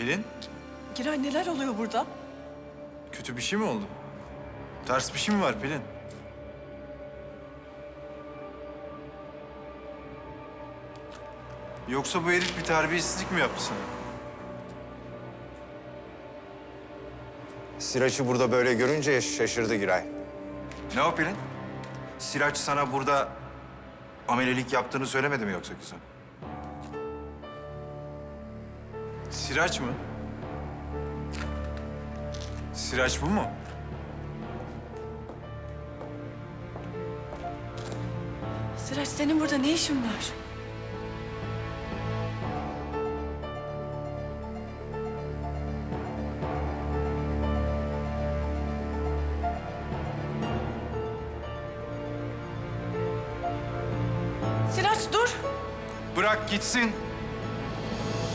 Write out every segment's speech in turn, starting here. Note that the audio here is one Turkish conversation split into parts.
Pelin, Giray neler oluyor burada? kötü bir şey mi oldu? Ters bir şey mi var Pelin? Yoksa bu herif bir terbiyesizlik mi yaptı sana? Siraç'ı burada böyle görünce şaşırdı Giray. Ne o Pelin? Siraç sana burada amelelik yaptığını söylemedi mi yoksa kızım? Siraç mı? Siraç bu mu? Sıraç senin burada ne işin var? Sıraç dur. Bırak gitsin.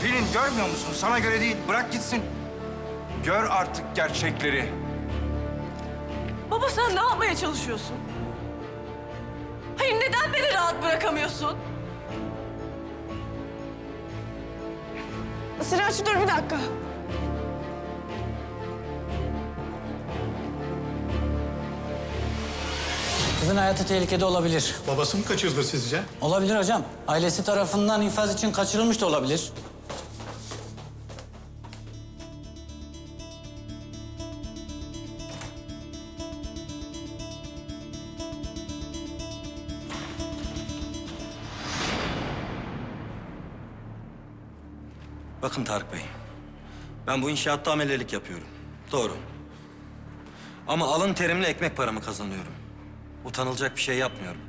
Pelin görmüyor musun? Sana göre değil. Bırak gitsin. Gör artık gerçekleri. Baba sen ne yapmaya çalışıyorsun? Hayır neden beni rahat bırakamıyorsun? Sıraç dur bir dakika. Kızın hayatı tehlikede olabilir. Babası mı kaçırdı sizce? Olabilir hocam. Ailesi tarafından infaz için kaçırılmış da olabilir. Bakın Tarık Bey, ben bu inşaatta amelelik yapıyorum. Doğru. Ama alın terimle ekmek paramı kazanıyorum. Utanılacak bir şey yapmıyorum.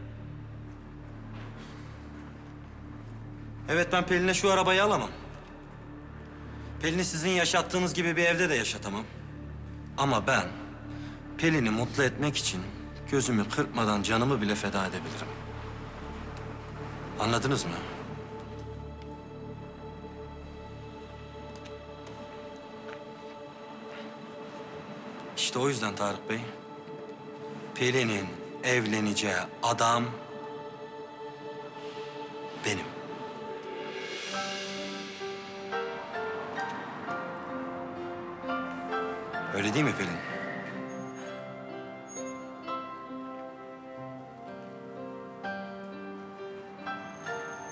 Evet ben Pelin'e şu arabayı alamam. Pelin'i sizin yaşattığınız gibi bir evde de yaşatamam. Ama ben Pelin'i mutlu etmek için gözümü kırpmadan canımı bile feda edebilirim. Anladınız mı? İşte o yüzden Tarık Bey, Pelin'in evleneceği adam benim. Öyle değil mi Pelin?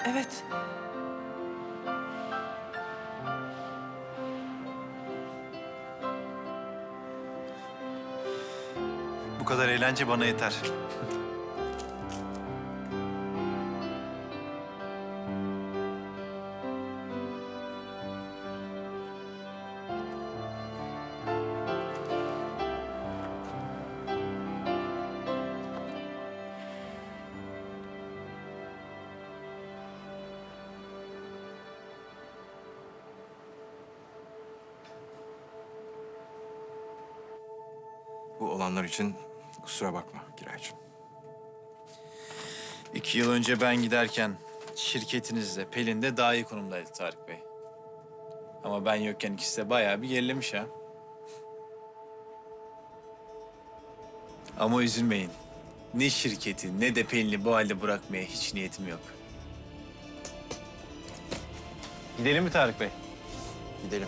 Evet. Bu kadar eğlence bana yeter. Bu olanlar için kusura bakma Giraycığım. İki yıl önce ben giderken şirketinizde Pelin de daha iyi konumdaydı Tarık Bey. Ama ben yokken ikisi de bayağı bir gerilemiş ha. Ama üzülmeyin. Ne şirketi ne de Pelin'i bu halde bırakmaya hiç niyetim yok. Gidelim mi Tarık Bey? Gidelim.